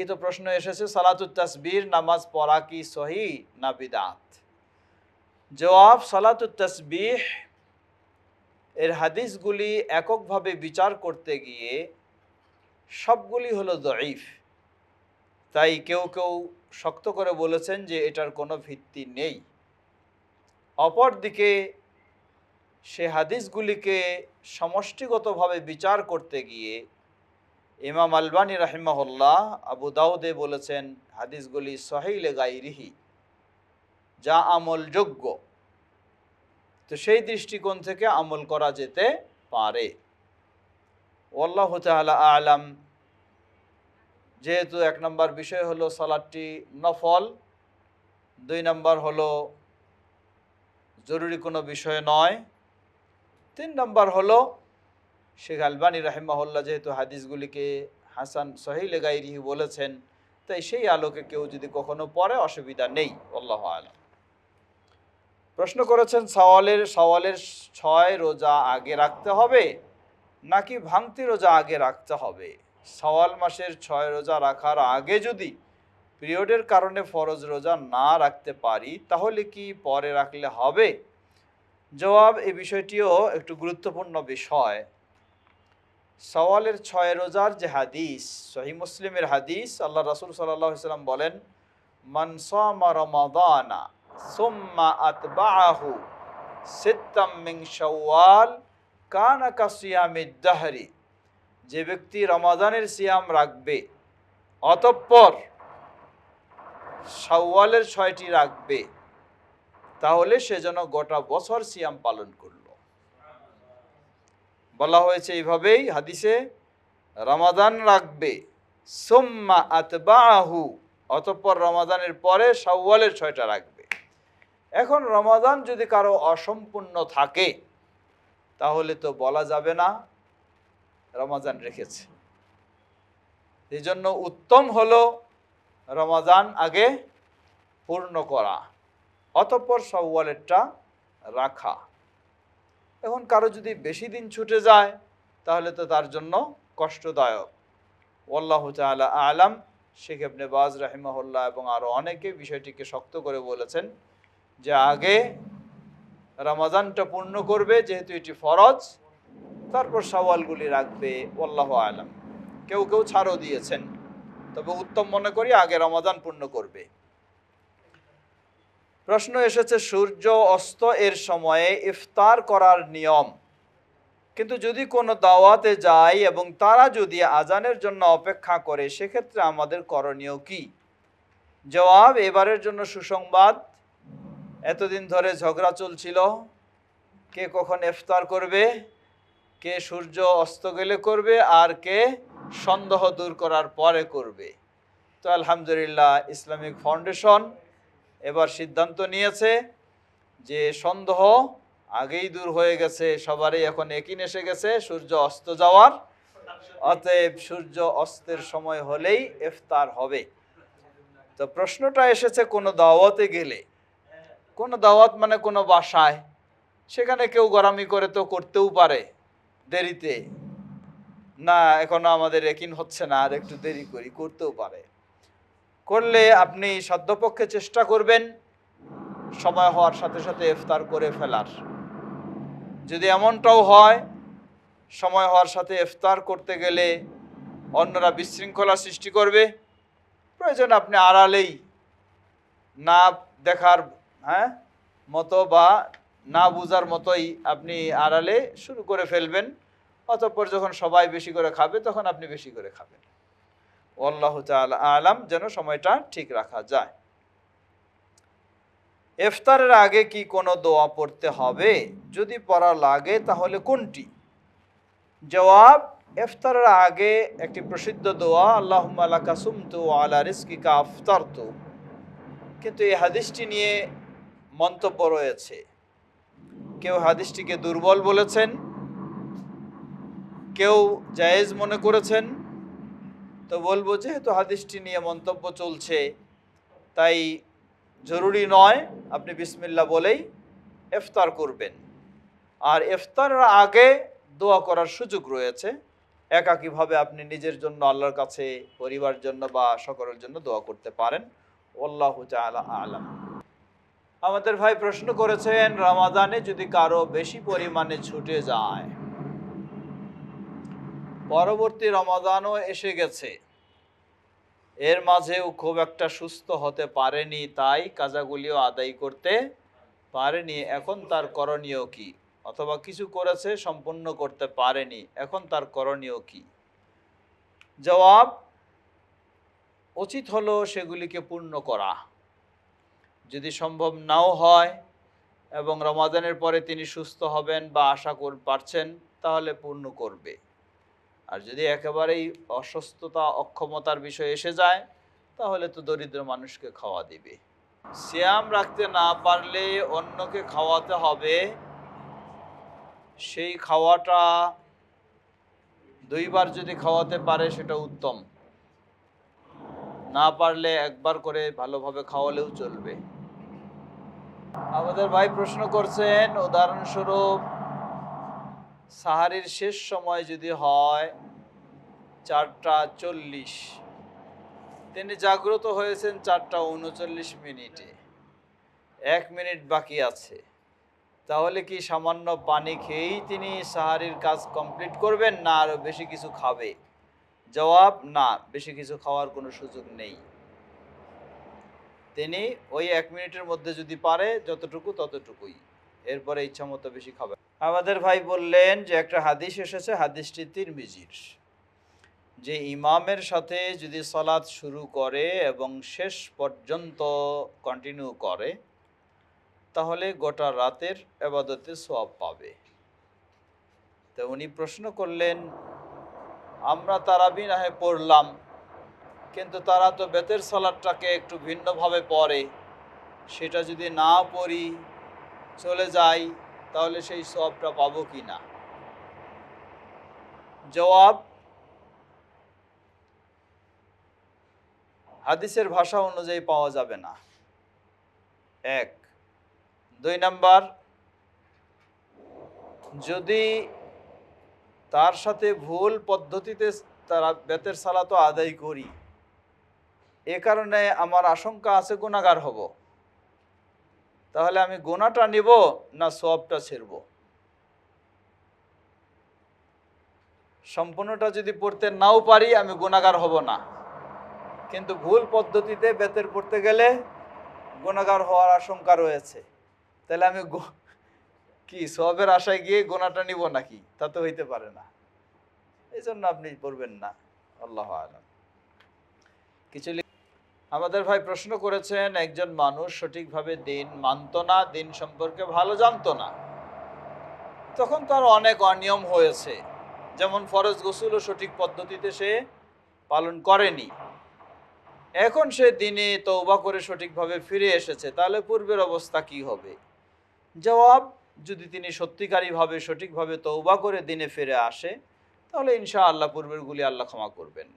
লিখিত প্রশ্ন এসেছে, সালাতুত তাসবির, নামাজ পড়া কি সহি না বিদাত? জবাব, সালাতুত তাসবিহ। এর হাদিসগুলি এককভাবে বিচার করতে গিয়ে সবগুলি হলো দঈফ। তাই কেউ কেউ শক্ত করে বলেছেন যে এটার কোনো ভিত্তি নেই। অপরদিকে, সে হাদিসগুলিকে সমষ্টিগতভাবে বিচার করতে গিয়ে ইমাম আলবানী রাহিমাহুল্লাহ আবু দাউদে বলেছেন, হাদিসগুলি সহিলে গাইরিহি যা আমলযোগ্য তো সেই দৃষ্টিকোণ থেকে আমল করা যেতে পারে। ওল্লাহ তালা আলাম। যেহেতু এক নম্বর বিষয় হলো সালাদটি নফল, দুই নম্বর হলো জরুরি কোনো বিষয় নয়, তিন নম্বর হলো শেখ আলবানী রাহিমাহুল্লাহ যেহেতু হাদিসগুলিকে হাসান সহিল গাইরিহি বলেছেন, তাই সেই আলোকে কেউ যদি কখনো পড়ে, অসুবিধা নেই। আল্লাহ আলম। প্রশ্ন করেছেন, সওয়ালের সওয়ালের ছয় রোজা আগে রাখতে হবে, নাকি ভাঙতি রোজা আগে রাখতে হবে? সওয়াল মাসের ছয় রোজা রাখার আগে যদি পিরিয়ডের কারণে ফরজ রোজা না রাখতে পারি, তাহলে কি পরে রাখলে হবে? জবাব এই বিষয়টিও একটু গুরুত্বপূর্ণ বিষয়। সওয়ালের ছয় রোজার যে হাদিস সহি মুসলিমের হাদিস আল্লাহ রাসুল সাল্লাহ সাল্লাম বলেন মনসামা রমাদানা দাহরি। যে ব্যক্তি রমাদানের সিয়াম রাখবে, অতঃপর শাওয়ালের ছয়টি রাখবে, তাহলে সে যেন গোটা বছর সিয়াম পালন করল। বলা হয়েছে এইভাবেই হাদিসে, রমাদান রাখবে, সোম্মা আতবাহু অতঃপর রমাদানের পরে শাওয়ালের ছয়টা রাখবে। এখন রমাদান যদি কারও অসম্পূর্ণ থাকে, তাহলে তো বলা যাবে না রমাজান রেখেছে। এই জন্য উত্তম হলো রমাজান আগে পূর্ণ করা, অতঃপর সওয়ালেরটা রাখা। এখন কারও যদি বেশি দিন ছুটে যায়, তাহলে তো তার জন্য কষ্টদায়ক। আল্লাহ তালা আলাম। শেখ এবনে বাজ রাহিমাহুল্লাহ এবং আরও অনেকে বিষয়টিকে শক্ত করে বলেছেন যে আগে রমাজানটা পূর্ণ করবে, যেহেতু এটি ফরজ, তারপর সওয়ালগুলি রাখবে আল্লাহ আলাম। কেউ কেউ ছাড়ও দিয়েছেন। তবে উত্তম মনে করি আগে রমাজান পূর্ণ করবে। প্রশ্ন এসেছে, সূর্য অস্ত এর সময়ে ইফতার করার নিয়ম। কিন্তু যদি কোনো দাওয়াতে যায় এবং তারা যদি আজানের জন্য অপেক্ষা করে, সেক্ষেত্রে আমাদের করণীয় কি? জবাব, এবারের জন্য সুসংবাদ। এতদিন ধরে ঝগড়া চলছিল। কে কখন ইফতার করবে? কে সূর্য অস্ত গেলে করবে? আর কে সন্দেহ দূর করার পরে করবে? তো আলহামদুলিল্লাহ, ইসলামিক ফাউন্ডেশন এবার সিদ্ধান্ত নিয়েছে যে সন্দেহ আগেই দূর হয়ে গেছে, সবারই এখন একিন এসে গেছে, সূর্য অস্ত যাওয়ার। অতএব সূর্য অস্তের সময় হলেই ইফতার হবে। তো প্রশ্নটা এসেছে, কোনো দাওয়াতে গেলে? কোনো দাওয়াত মানে কোনো বাসায়? সেখানে কেউ গরামি করে তো করতেও পারে দেরিতে। না, এখনও আমাদের একিন হচ্ছে না, আর একটু দেরি করি, করতেও পারে। করলে আপনি সদ্যপক্ষে চেষ্টা করবেন সময় হওয়ার সাথে সাথে ইফতার করে ফেলার। যদি এমনটাও হয়, সময় হওয়ার সাথে ইফতার করতে গেলে অন্যরা বিশৃঙ্খলা সৃষ্টি করবে। প্রয়োজন আপনি আড়ালেই না দেখার হ্যাঁ মতো বা না বুঝার মতোই আপনি আড়ালে শুরু করে ফেলবেন। অতঃপর যখন সবাই বেশি করে খাবে, তখন আপনি বেশি করে খাবেন। আল্লাহ আলাম যেন সময়টা ঠিক রাখা যায়। ইফতারের আগে কি কোনো দোয়া পড়তে হবে? যদি পড়া লাগে তাহলে কোনটি? জবাব, ইফতারের আগে একটি প্রসিদ্ধ দোয়া আল্লাহ কাসুম তু আলা রিস্কিকা আফতার তু কিন্তু এই হাদিসটি নিয়ে মন্তব্য রয়েছে। কেউ হাদিসটিকে দুর্বল বলেছেন, কেউ জায়েজ মনে করেছেন তো বলব যেহেতু হাদিসটি নিয়ে মন্তব্য চলছে, তাই জরুরি নয়, আপনি বিসমিল্লা বলেই ইফতার করবেন। আর ইফতারের আগে দোয়া করার সুযোগ রয়েছে, একাকীভাবে আপনি নিজের জন্য আল্লাহর কাছে, পরিবার জন্য বা সকলের জন্য দোয়া করতে পারেন। আল্লাহ তাআলা আলাম। আমাদের ভাই প্রশ্ন করেছেন, রমাদানে যদি কারও বেশি পরিমাণে ছুটে যায় পরবর্তী রমাদানও এসে গেছে। এর মাঝেও খুব একটা সুস্থ হতে পারেনি, তাই কাজাগুলিও আদায় করতে পারেনি। এখন তার করণীয় কি? অথবা কিছু করেছে, সম্পূর্ণ করতে পারেনি। এখন তার করণীয় কি? জবাব, উচিত হলো সেগুলিকে পূর্ণ করা। যদি সম্ভব নাও হয় এবং রমাদানের পরে তিনি সুস্থ হবেন বা আশা পারছেন, তাহলে পূর্ণ করবে। আর যদি একেবারেই অসুস্থতা, অক্ষমতার বিষয় এসে যায়, তাহলে তো দরিদ্র মানুষকে খাওয়া দিবে। সিয়াম রাখতে না পারলে অন্যকে খাওয়াতে হবে। সেই খাওয়াটা দুইবার যদি খাওয়াতে পারে, সেটা উত্তম। না পারলে একবার করে ভালোভাবে খাওয়ালেও চলবে। আমাদের ভাই প্রশ্ন করছেন, উদাহরণস্বরূপ সাহারির শেষ সময় যদি হয়, চারটা চল্লিশ। তিনি জাগ্রত হয়েছেন চারটা উনচল্লিশ মিনিটে। এক মিনিট বাকি আছে। তাহলে কি সামান্য পানি খেয়েই তিনি সাহারির কাজ কমপ্লিট করবেন, না আরও বেশি কিছু খাবে? জবাব, না, বেশি কিছু খাওয়ার কোনো সুযোগ নেই। তিনি ওই এক মিনিটের মধ্যে যদি পারে, যতটুকু ততটুকুই। এরপরে ইচ্ছা মতো বেশি খাবে আমাদের ভাই বললেন যে একটা হাদিস এসেছে, হাদিসটি তিরমিজির। যে ইমামের সাথে যদি সলাৎ শুরু করে এবং শেষ পর্যন্ত কন্টিনিউ করে, তাহলে গোটা রাতের এবাদতে সব পাবে। তো উনি প্রশ্ন করলেন, আমরা তারাবি নাহে পড়লাম, কিন্তু তারা তো বেতের সলাদটাকে একটু ভিন্নভাবে পড়ে। সেটা যদি না পড়ি, চলে যাই তাহলে সেই সবটা পাবো কি না জবাব, হাদিসের ভাষা অনুযায়ী পাওয়া যাবে না। এক। দুই নাম্বার, যদি তার সাথে ভুল পদ্ধতিতে তারা বেতের সালাতো আদায় করি, এ কারণে আমার আশঙ্কা আছে গুণাগার হব। তাহলে আমি গোনাটা নিব না সবটা ছেড়ব? সম্পূর্ণটা যদি পড়তে নাও পারি, আমি গুণাগার হব না। কিন্তু ভুল পদ্ধতিতে বেতের পড়তে গেলে গুণাগার হওয়ার আশঙ্কা রয়েছে। তাহলে আমি কি সবের আশায় গিয়ে গোনাটা নিব নাকি? তা তো হইতে পারে না। এই জন্য আপনি পড়বেন না। আল্লাহ আলম। কিছু আমাদের ভাই প্রশ্ন করেছেন, একজন মানুষ সঠিকভাবে দিন মানত না, দিন সম্পর্কে ভালো জানতো না। তখন তার অনেক অনিয়ম হয়েছে। যেমন ফরজ গোসুলও সঠিক পদ্ধতিতে সে পালন করেনি। এখন সে দিনে তৌবা করে সঠিকভাবে ফিরে এসেছে, তাহলে পূর্বের অবস্থা কি হবে? জবাব, যদি তিনি সত্যিকারীভাবে সঠিকভাবে তৌবা করে দিনে ফিরে আসে, তাহলে ইনশা আল্লাহ পূর্বেরগুলি আল্লাহ ক্ষমা করবেন।